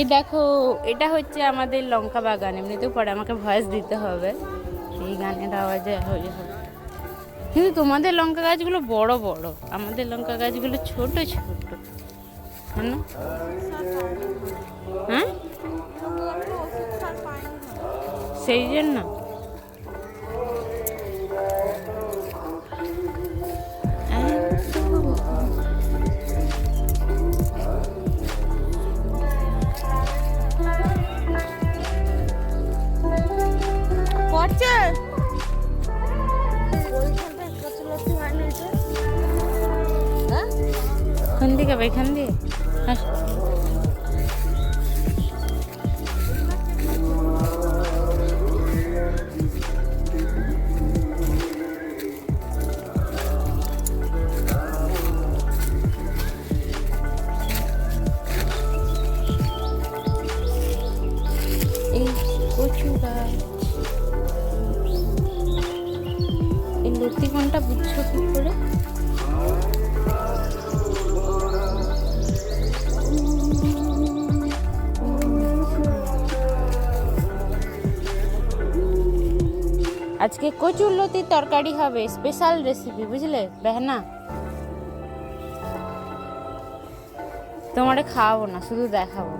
এই দেখো এটা হচ্ছে আমাদের লঙ্কা বাগান এমনিতেও পরে আমাকে ভয়েস দিতে হবে। এই গানের আওয়াজে হয়ে হবে কিন্তু তোমাদের লঙ্কা গাছগুলো বড় বড় আমাদের লঙ্কা গাছগুলো ছোট ছোট। হ্যাঁ? হ্যাঁ? সেই জন্য? কোন দিকে বা এখান দিয়ে। হ্যাঁ। এই কচু গাছ। কোনটা বুঝছ কি করে? আজকে কচুর লতির তরকারি হবে স্পেশাল রেসিপি বুঝলে, বেহনা? তোমারে খাওয়াবো না, শুধু দেখাবো।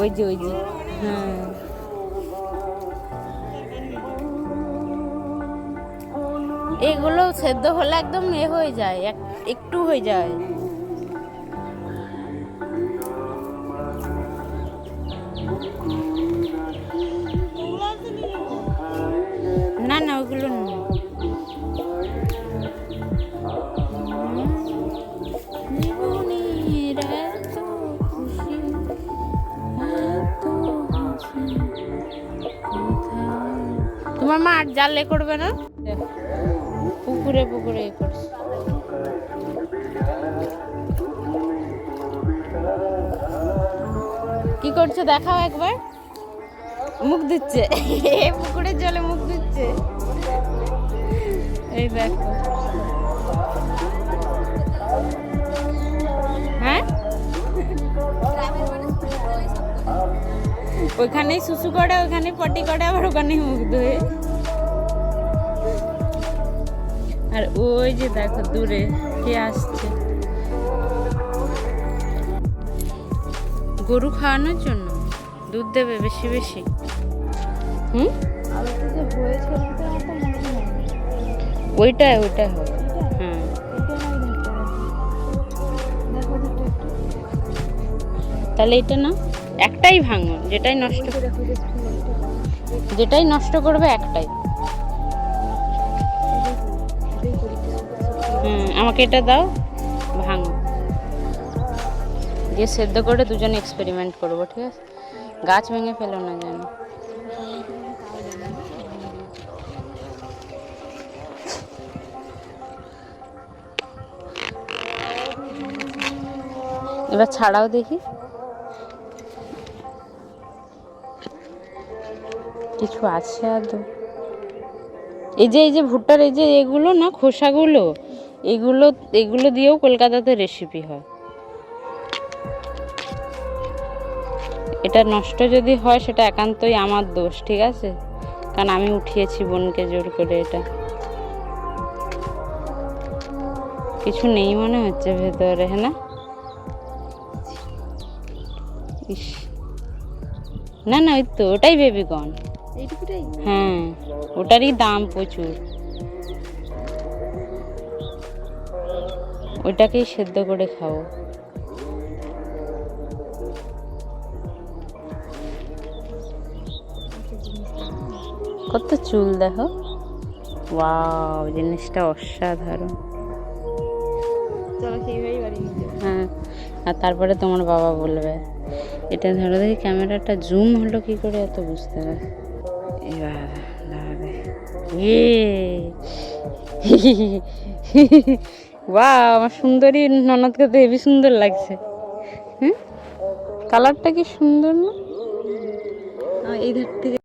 ওই যে ওই যে। হ্যাঁ এগুলো সেদ্ধ হলে একদম এ হয়ে যায়, এক- একটু হয়ে যায়। না না, ওগুলো? তোমার মা আর জাল করবে না? পুকুরে পুকুরে এ করছে। কি করছ দেখাও একবার। মুখ দিচ্ছে পুকুরের জলে মুখ দিচ্ছে এই দেখো। হ্যাঁ? ওইখানেই শুশু করে ওইখানে পটি করে আবার ওখানেই মুখ ধুয়ে। আর ওই যে দেখো দূরে কে আসছে। গরু খাওয়ানোর জন্য দুধ দেবে বেশি বেশি? হুম? ওইটাই ওইটাই হবে। তাহলে এটা না, একটাই ভাঙো যেটাই নষ্ট যেটাই নষ্ট করবে একটাই। আমাকে এটা দাও, ভাঙো। দিয়ে সেদ্ধ করে দুজনে এক্সপেরিমেন্ট করব, ঠিক আছে? গাছ ভেঙে ফেলো না যেন। এবার ছাড়াও দেখি। কিছু আছে আদৌ? এই যে এই যে ভুট্টার, এই যে এগুলো না, খোসাগুলো? এগুলো এগুলো দিয়েও কলকাতাতে রেসিপি হয়। এটা নষ্ট যদি হয় সেটা একান্তই আমার দোষ ঠিক আছে? কারণ আমি উঠিয়েছি বোনকে জোর করে এটা। কিছু নেই মনে হচ্ছে ভেতরে হ্যাঁ না? ইস। না না ওই তো ওটাই বেবিকর্ন হ্যাঁ ওটারই দাম প্রচুর। ওইটাকেই সেদ্ধ করে খাও। কত চুল দেখো। ওয়াও জিনিসটা অসাধারণ। হ্যাঁ আর তারপরে তোমার বাবা বলবে। এটা ধরো দেখি ক্যামেরাটা জুম হলো কি করে এত বুঝতে পারে এবার দাঁড়াবে। ইয়ে! বা আমার সুন্দরী ননদকে তো হেবি সুন্দর লাগছে। হুম? কালারটা কি সুন্দর না? এই ধার থেকে